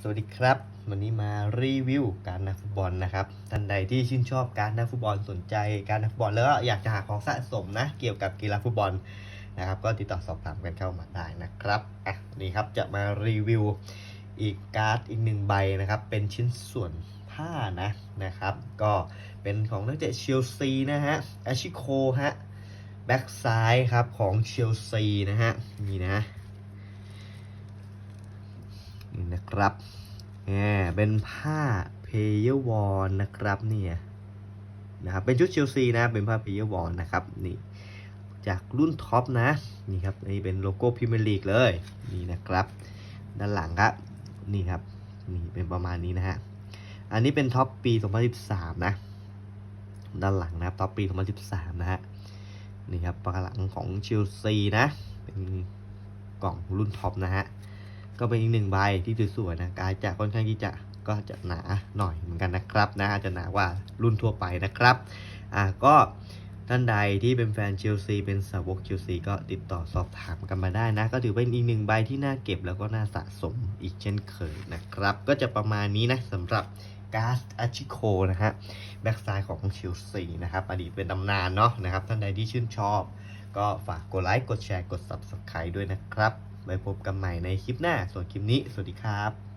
สวัสดีครับ วันนี้มารีวิวการนักฟุตบอลนะครับท่านใดที่ชื่นชอบการนักฟุตบอลสนใจการนักฟุตบอลแล้วก็อยากจะหาของสะสมนะเกี่ยวกับกีฬาฟุตบอลนะครับ ก็ติดต่อสอบถามกันเข้ามาได้นะครับอะนี่ครับจะมารีวิวอีกการ์ดอีกหนึ่งใบนะครับ เป็นชิ้นส่วนผ้านะนะครับ ก็เป็นของนักเตะเชลซีนะฮะแอชิโคฮะแบ็กซ้ายครับของเชลซีนะฮะนี่นะ นะครับแหมเป็นผ้าเพเยอร์วอลนะครับเนี่ยนะครับเป็นชุดเชลซีนะเป็นผ้าเพเยอร์วอลนะครับนี่จากรุ่นท็อปนะนี่ครับนี่เป็นโลโก้พรีเมียร์ลีกเลยนี่นะครับ ด้านหลังครับนี่ครับนี่เป็นประมาณนี้นะฮะอันนี้เป็นท็อปปี 2013 นะ ด้านหลังนะครับท็อปปี 2013 นะฮะนี่ครับปากหลังของเชลซีนะเป็นกล่องรุ่นท็อปนะฮะ ก็เป็นอีกหนึ่งใบที่สวยๆนะการจะค่อนข้างที่จะก็จะหนาหน่อยเหมือนกันนะครับนะอาจจะหนากว่ารุ่นทั่วไปนะครับอ่าก็ท่านใดที่เป็นแฟนเชลซีเป็นสาวกเชลซีก็ติดต่อสอบถามกันมาได้นะ ก็ถือเป็นอีกหนึ่งใบที่น่าเก็บแล้วก็น่าสะสมอีกเช่นเคยนะครับ ก็จะประมาณนี้นะสำหรับกาสอาชิโคนะฮะแบ็กซ้ายของเชลซีนะครับอดีตเป็นตำนานเนาะนะครับท่านใดที่ชื่นชอบ ก็ฝากกดไลค์กดแชร์กด Subscribe ด้วยนะครับ ไว้พบกันใหม่ในคลิปหน้า ส่วนคลิปนี้ สวัสดีครับ